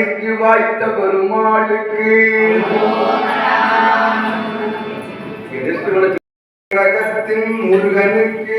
கைக்கு வாய்த்த பெருமாளுக்கு. கிறிஸ்துவனுக்கு முருகனுக்கு.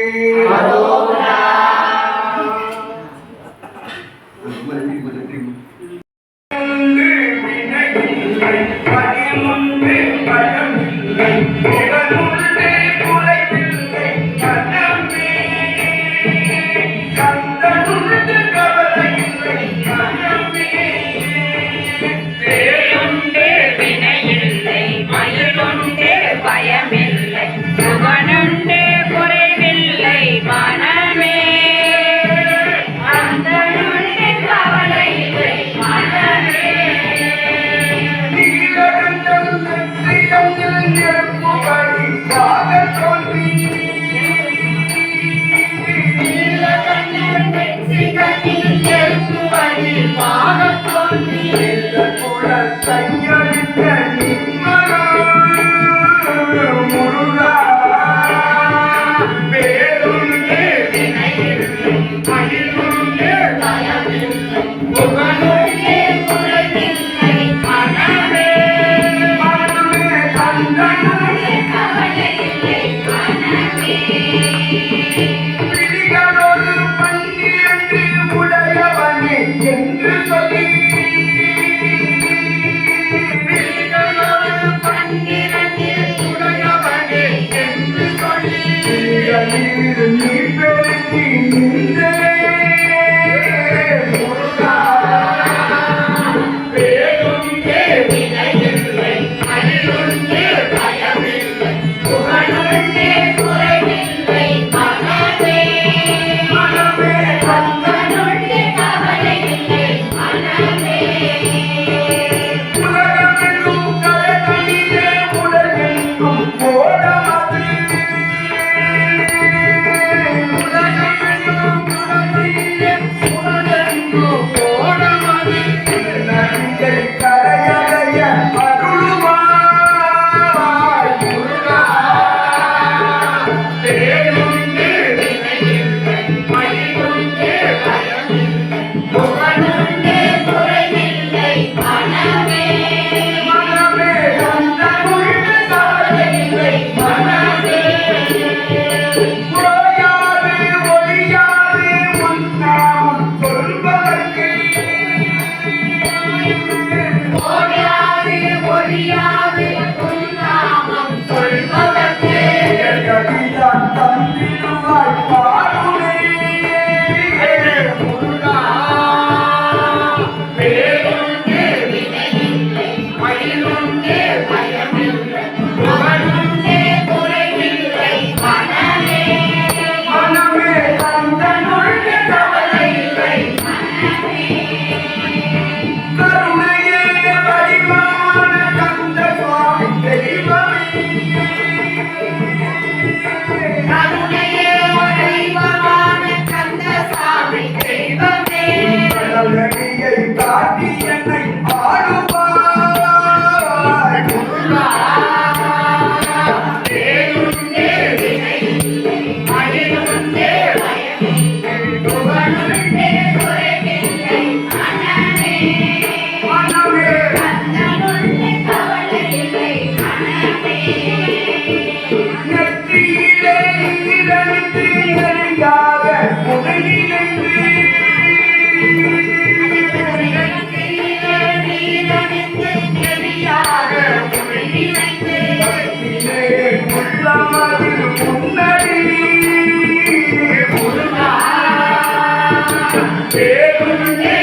தந்திடுவாய் Pedro,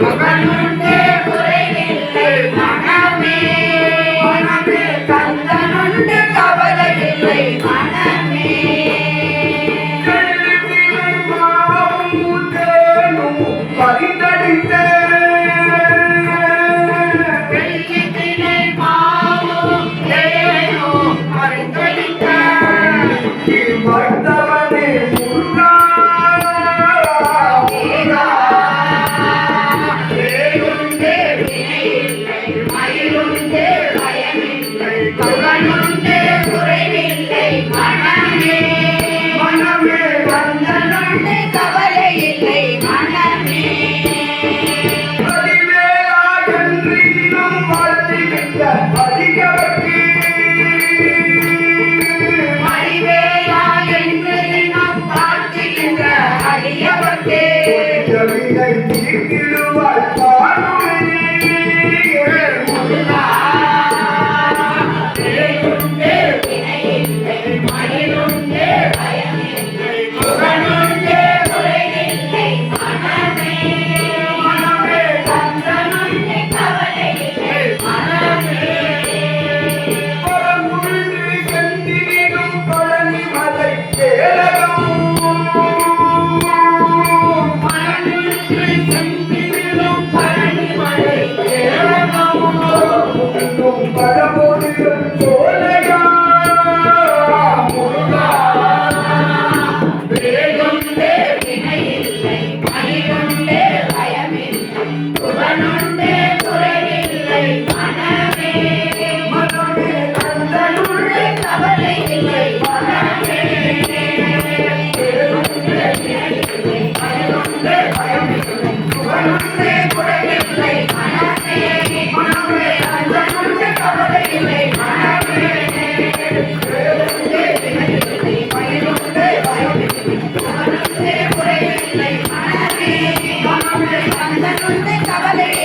Bye-bye. அடியவர்க்கே. ஜவினை কাবালে